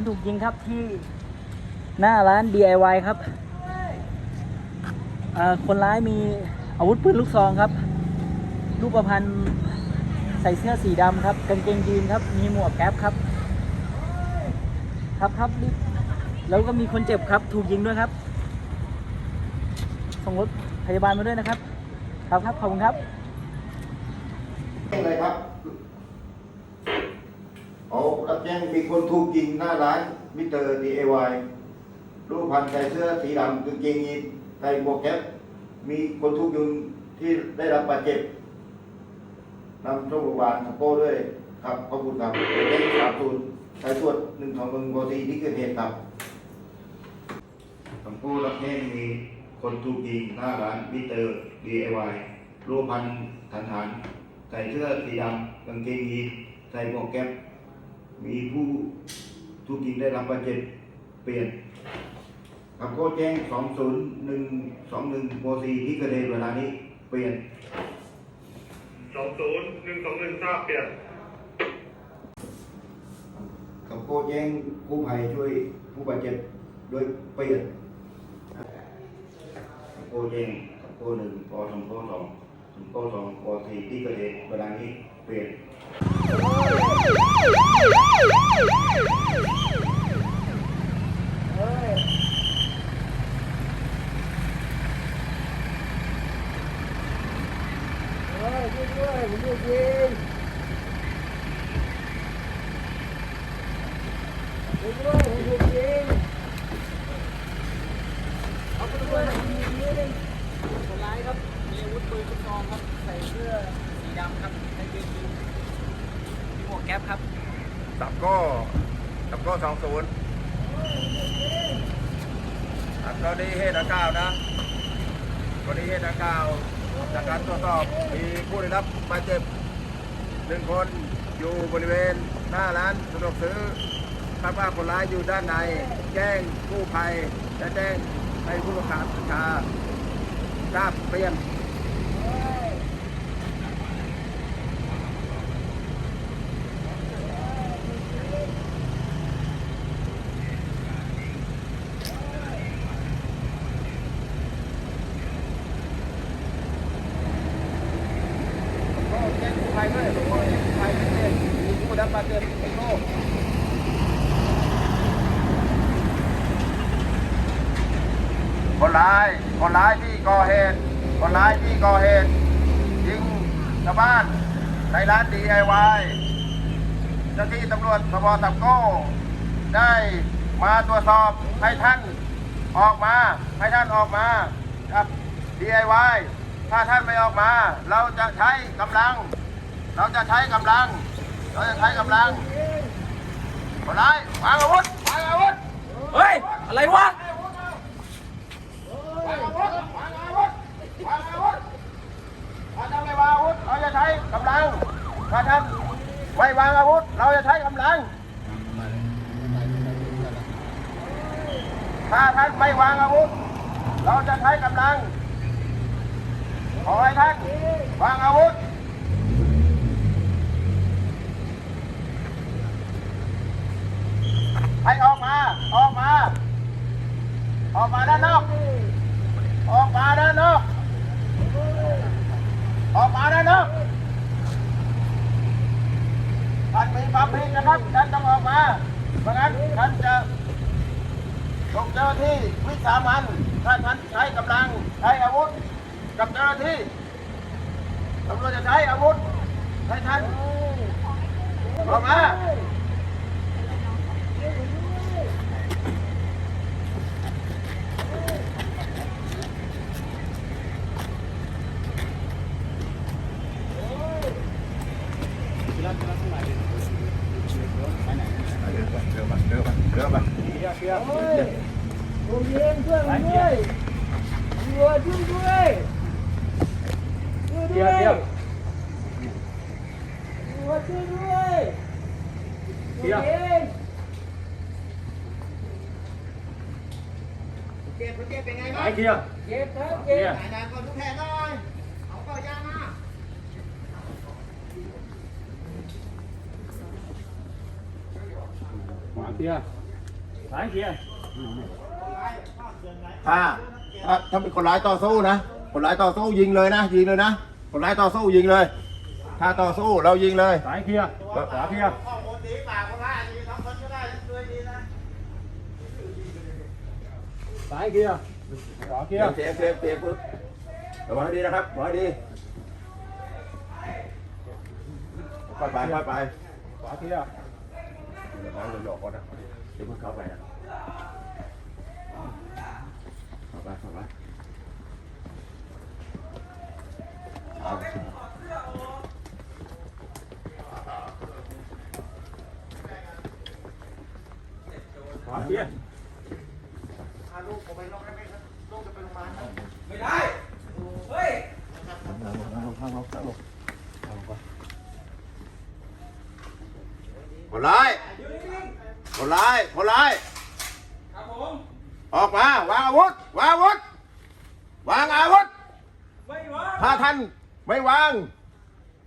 คนถูกยิงครับที่หน้าร้าน DIY ครับคนร้ายมีอาวุธปืนลูกซองครับรูปพรรณใส่เสื้อสีดำครับกางเกงยีนครับ มีหมวกแก๊ปครับ ครับครับรีบแล้วก็มีคนเจ็บครับ ถูกยิงด้วยครับส่งรถพยาบาลมาด้วยนะครับ ครับครับขอบคุณครับอะไรครับ เอารับแจ้งมีคนถูกยิงหน้าร้านมิเตอร์ DIY รูปพันธ์ใส่เสื้อสีดำกางเกงยีนใส่หมวกแก๊ปมีคนถูกยิงที่ได้รับบาดเจ็บนำส่งโรงพยาบาลสโก้ด้วยครับขอบคุณครับเอ็กสามศูนย์สายตรวจหนึ่งสองหนึ่งโบซีที่เกิดเหตุครับสำโก้รับแจ้งมีคนถูกยิงหน้าร้านมิเตอร์ DIY รูปพันธ์ฐานฐานใส่เสื้อสีดำกางเกงยีนใส่หมวกแก๊ป มีผู้ถูกยิงได้รับบาดเจ็บเปลี่ยนกับโค้ชแจ้ง 20121โมซีที่เกิดเหตุเวลานี้เปลี่ยนสองศูนย์หนึ่งสองหนึ่งทราบเปลี่ยนกับโค้ชแจ้งกู้ภัยช่วยผู้บาดเจ็บโดยเปลี่ยนกับโค้ชแจ้งกับโค้ชหนึ่งปสองโค้ชสองถึงโค้ชสองปสี่ที่เกิดเหตุเวลานี้เปลี่ยน คนร้ายครับ มีอาวุธปืนลูกซองครับ ใส่เสื้อสีดำครับกางเกงยีนมีหม วกแก๊ปครับตับโก้ตับโก้สองศูนย์ตับก็ดีเหตุดังกล่านะก็ดีเหตุดังกล่าจากการตรวจสอบมีผู้ได้รับบาดเจ็บหนึ่งคนอยู่บริเวณหน้าร้านสะดวกซื้อคาดว่าคนร้ายอยู่ด้านใน แจ้งกู้ภัยและแจ้งให้ผู้ประกาศชาทราบเปลี่ยน ก็แจ้งกู้ภัยด้วยผมก็แจ้งกู้ภัยด้วย มีผู้ได้รับบาดเจ็บไอ้โก้คนร้าย คนร้ายที่ก่อเหตุ คนร้ายที่ก่อเหตุยิงชาวบ้านในร้าน DIY เจ้าที่ตำรวจสพตับโก้ ได้มาตรวจสอบให้ท่านออกมา ให้ท่านออกมาครับ DIY ถ้าท่านไม่ออกมา เราจะใช้กำลัง เราจะใช้กำลัง เราจะใช้กำลังคนร้ายวางอาวุธวางอาวุธเฮ้ยอะไรวะวางอาวุธวางอาวุธวางอาวุธถ้าท่านไม่วางอาวุธ เราจะ ใช้กำลังถ้าท่านไม่วางอาวุธเรออให้อออกมา ออกมา ออกมาด้านนอก ออกมาด้านนอก ออกมาด้านนอกท่านมีความผิดนะครับท่านต้องออกมาเพราะงั้นท่านจะส่งเจ้าหน้าที่วิสามันถ้าท่านใช้กำลังใช้อาวุธกับเจ้าหน้าที่ตำรวจจะใช้อาวุธให้ท่านออกมา เดินมาเดินมาเดินมา โรงเรียนช่วยผมด้วยตำรวจช่วยด้วยช่วยด้วยตำรวจช่วยด้วยโรงเรียนไอ้เกียร์เก็บครับเก็บขวาเกียร์ซ้าย เกียร์ถ้าถ้าถ้าเป็นคนร้ายต่อสู้นะ คนร้ายต่อสู้ยิงเลยนะ ยิงเลยนะ คนร้ายต่อสู้ยิงเลย ถ้าต่อสู้เรายิงเลยซ้ายเกียร์ขวาเกียร์ซ้ายเกียร์ขวาเกียร์เซฟเซฟเซฟปึ๊บระวังให้ดีนะครับระวังให้ดีค่อยไปค่อยไปขวาเกียร์เดี๋ยวน้องหยอกๆก่อนนะเดี๋ยวเพิ่งเข้าไปนะเข้าไปเข้าไปเอาขวาเกียร์ไม่ได้ เฮ้ยคนร้าย คนร้ายคนร้ายครับผมออกมาวางอาวุธวางอาวุธวางอาวุธไม่วะถ้าท่านไม่วาง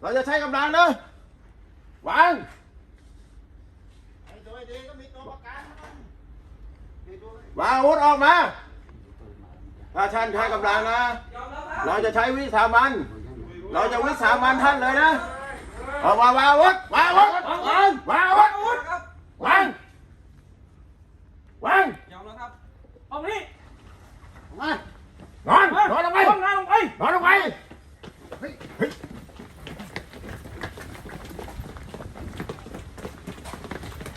เราจะใช้กำลังนะวางวางอาวุธออกมา ถ้าท่านใช้กำลังนะยอมรับครับเราจะใช้วิสามัน เราจะวิสามันท่านเลยนะเอาวางวางอาวุธวางอาวุธวางวางอาวุธครับวาง วางยอมรับครับเอานี่นอนนอนลงไปทำงานลงไปนอนลงไปเฮ้ยเฮ้ย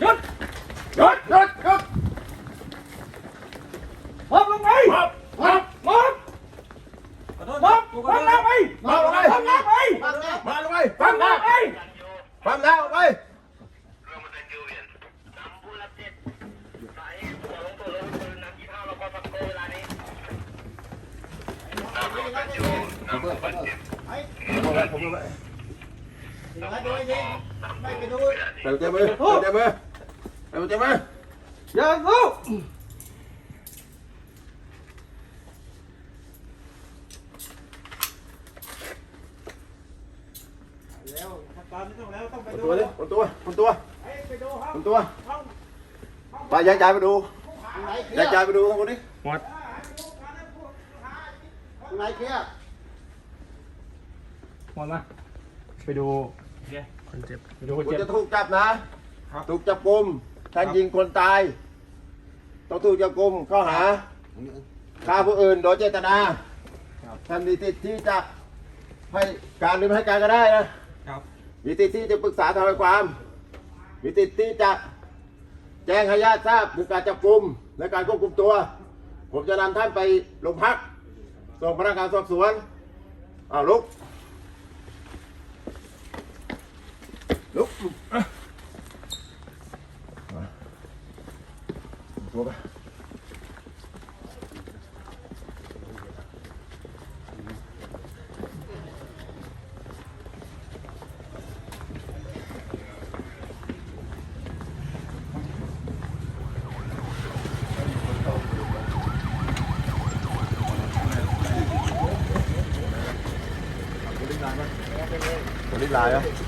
หยุด หยุดหยุดหยุด มอบลงไป มอบมอบ มอบ ขอโทษ มอบ กูข ฟั อง โทษ หน้าไป มอบลงไป ฟังหน้าไป มาลงไป ฟั ฟั ง ง หน้า นะ ไป ฟังนะออกไป เดี๋ยวเจ็บมือเดี๋ยวเจ็บมือเดี๋ยวเจ็บมืออย่าสู้คน ตัวดิคนตัวคนตัวคนตัวไปย้ายใจไปดูย้ายใจไปดูคนนี้หมดไหนเคลียร์หมดมาไปดูคนเจ็บไปดูคนคุณเจ็บ จะถูกจับนะถูกจับกลุ่มท่านยิงคนตาย ต้องถูกจับกลุ่มข้อหาฆ่าผู้อื่นโดยเจตนาท่านมีสิทธิ์ที่จะให้การหรือไม่ให้การก็ได้นะ ครับ มีสิทธิ์ที่จะปรึกษาทนายความ มีสิทธิ์ที่จะแจ้งให้ญาติทราบถึงการจับกลุ่มและการควบคุมตัว ผมจะนำท่านไปโรงพัก ส่งพนักงานสอบสวนอ้าวลุก ลุกลุกตัวไป ตัว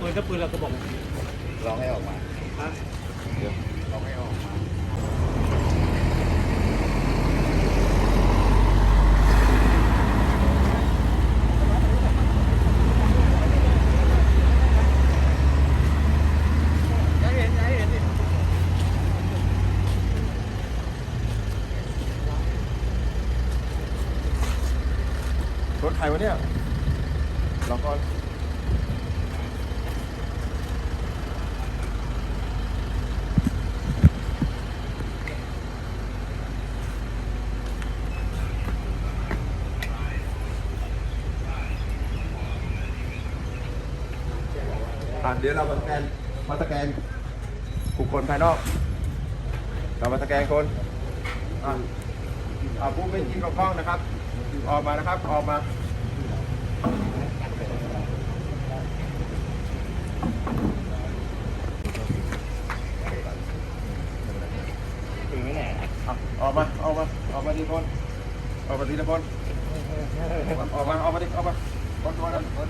ปืนก็ปืนเราก็บอกร้องให้ออกมา ถใครวะเนี่ยลองก่อนอะเดี๋ยวเรามาสแกนมาสแกนบุคคลภายนอก เรามาสแกนคนอะอะผู้ไม่ที่เกี่ยวข้องนะครับ ออกมานะครับ ออกมา ถึงไม่แน่อะออกมาออกมาออกมาทีละคนออกมาทีละคนออกมาออกมาดิออกมาคนตัวนั้นคน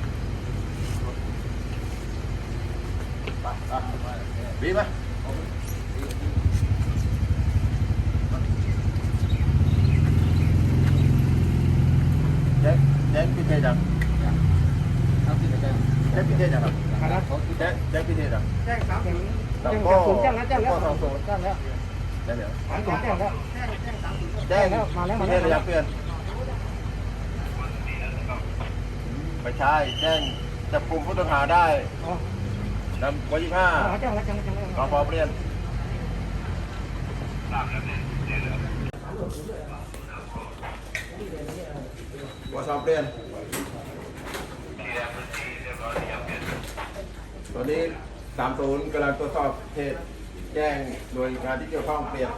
ไปอะบีบมาแจ้งแจ้งพิเศษจังแจ้งพิเศษจังครับแจ้งแจ้งพิเศษจัง แจ้งสาม ถึงสองแจ้งโป้สามศูนย์แจ้งแล้วแจ้งแล้วสองโป้แจ้งแล้วแจ้งเดี๋ยวสามศูนย์แจ้งแล้วแจ้งแจ้งสามศูนย์แจ้งแล้วมาแล้วมาพิแล้วเศษระยะเปลี่ยนไม่ใช่แจ้งจับกลุ่มผู้ต้องหาได้อ๋อนำวันที่ห้าแจ้งแล้วแจ้งแล้วแจ้งแล้วรอพอเปลี่ยนวอสอบเปลี่ยนตอนนี้ สามศูนย์กำลังตรวจสอบเหตุแจ้งโดยงานที่เกี่ยวข้องเปลี่ยน